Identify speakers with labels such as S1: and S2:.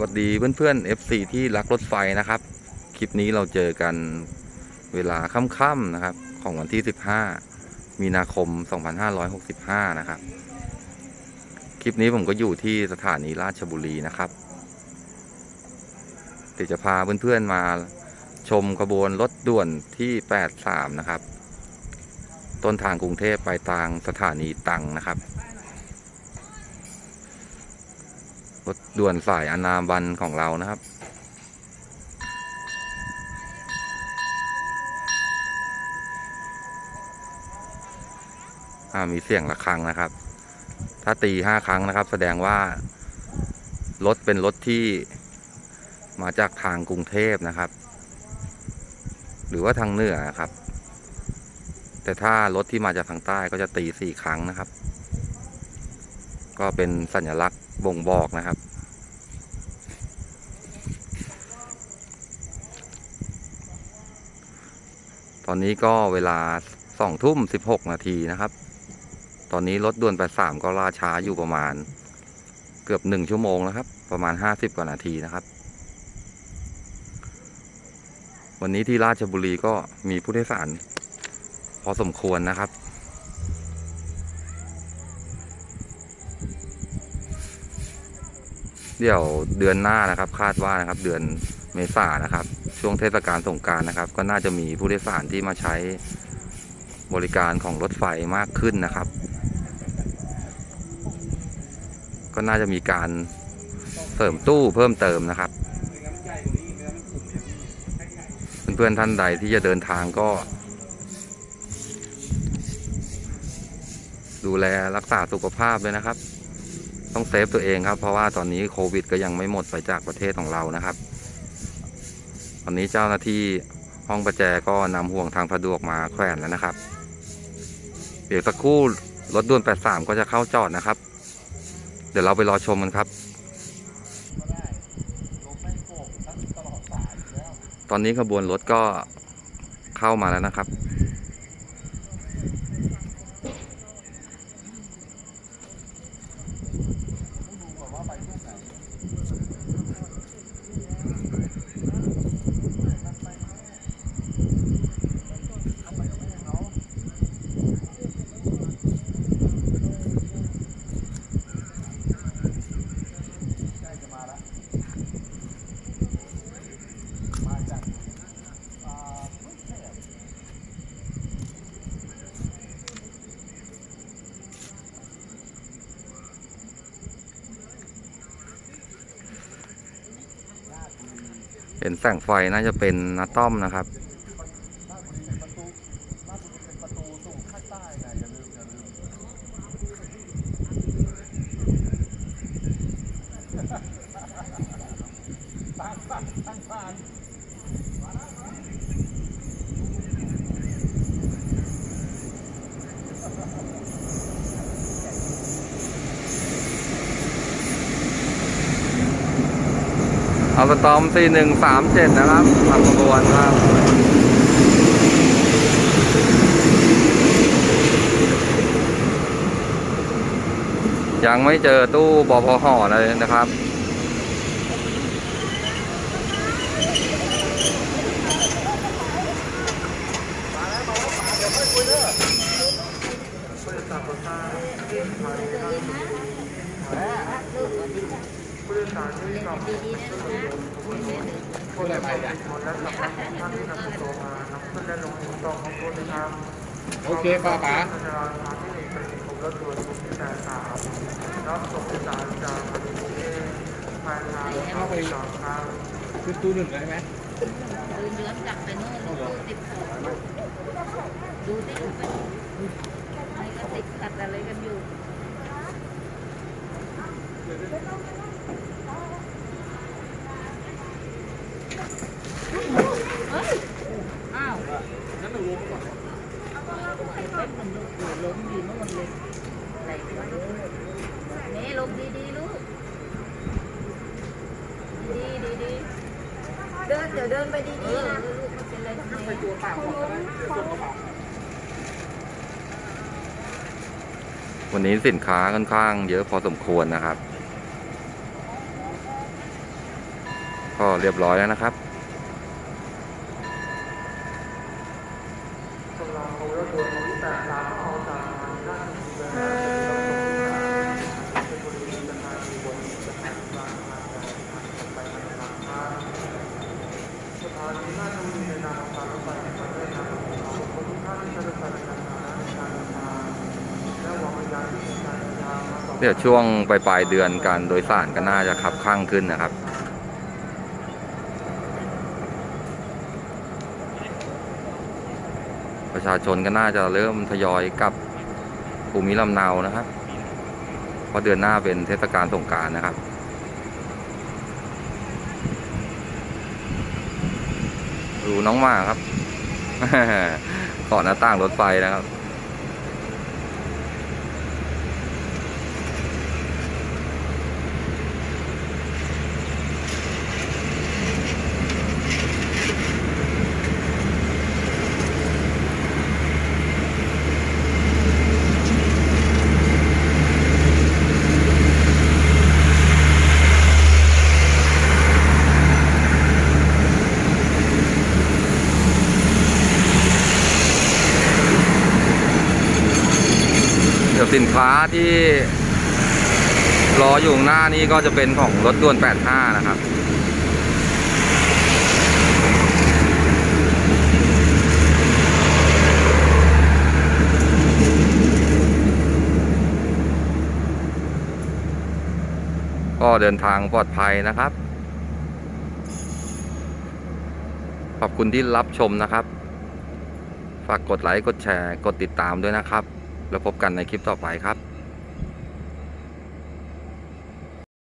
S1: วัสดีเพื่อนๆ FC ที่รักรถไฟนะครับ คลิปนี้เราเจอกันเวลาค่ำๆนะครับ ของวันที่ 15 มีนาคม 2565 นะครับ คลิปนี้ผมก็อยู่ที่สถานีราชบุรีนะครับ เดี๋ยวจะพาเพื่อนๆมาชมขบวนรถด่วนที่ 83 นะครับ ต้นทางกรุงเทพไปทางสถานีตังนะครับ รถด่วนสายอนาบันของเรานะครับอ่ามีเสียงะระฆังนะครับ ถ้าตีห้าครั้งนะครับ แสดงว่า รถเป็นรถที่มาจากทางกรุงเทพนะครับ หรือว่าทางเหนือครับ แต่ถ้ารถที่มาจากทางใต้ก็จะตีสี่ครั้งนะครับ ก็เป็นสัญลักษณ์บ่งบอกนะครับ ตอนนี้ก็เวลาสองทุ่มสิบหกนาทีนะครับ ตอนนี้รถด่วนไปสามก็ล่าช้าอยู่ประมาณ เกือบหนึ่งชั่วโมงนะครับ ประมาณห้าสิบกว่านาทีนะครับ วันนี้ที่ราชบุรีก็มีผู้โดยสาร พอสมควรนะครับ เดี๋ยวเดือนหน้านะครับ คาดว่านะครับ เดือนเมษานะครับ ช่วงเทศกาลสงการนะครับ ก็น่าจะมีผู้โดยสารที่มาใช้บริการของรถไฟมากขึ้นนะครับ ก็น่าจะมีการเสริมตู้เพิ่มเติมนะครับ เพื่อนๆท่านใดที่จะเดินทางก็ ดูแลรักษาสุขภาพเลยนะครับ ต้องเซฟตัวเองครับ เพราะว่าตอนนี้โควิด ก็ยังไม่หมดไปจากประเทศของเรานะครับ ตอนนี้เจ้าหน้าที่ห้องประแจก็นำห่วงทางสะดวกมาแขวนแล้วนะครับเดี๋ยวสักครู่รถด่วน 83 ก็จะเข้าจอดนะครับ เดี๋ยวเราไปรอชมกันครับ ตอนนี้ขบวนรถก็เข้ามาแล้วนะครับ เห็นแสงไฟน่าจะเป็นนาต้อมนะครับ เอาสตอมสี่หนึ่งสามเจ็ดนะครับทำขบวนครับยังไม่เจอตู้บอพห่อเลยนะครับ Thank you.
S2: โอเคป้าป๋าเข้าไปขึ้นตู้หนึ่งได้ไหม
S3: ดูเยื้องกลับไปโน่นดูติดต่อดูที่อยู่ไปไอ้ก็ติดขัดอะไรกันอยู่ เฮ้ย อ้าวนั่นหนูล้มก่อนไอ้เป๊กมันอยู่ล้มอยู่โน่นเลยอะไรวะนี่ลงดีๆลูก ดีดีดี เดินเดี๋ยวเดินไปดีๆนะลูกไม่เป็นไรทำไม
S2: ไปตัวเปล่าก่อนก็ได้เดี๋ยวตัวกระเป๋า
S1: วันนี้สินค้าค่อนข้างเยอะพอสมควรนะครับ ก็เรียบร้อยแล้วนะครับ เดี๋ยวช่วงปลายปลายๆเดือนการโดยสารก็น่าจะขับข้างขึ้นนะครับประชาชนก็น่าจะเริ่มทยอยกลับภูมิลำเนานะครับเพราะเดือนหน้าเป็นเทศกาลสงการนะครับ ดูน้องหมาครับเกาะหน้าต่างรถไฟนะครับ สินค้าที่รออยู่หน้านี้ก็จะเป็นของรถด่วน 85 นะครับ ก็เดินทางปลอดภัยนะครับ ขอบคุณที่รับชมนะครับ ฝากกดไลค์ กดแชร์ กดติดตามด้วยนะครับ แล้วพบกันในคลิปต่อไปครับ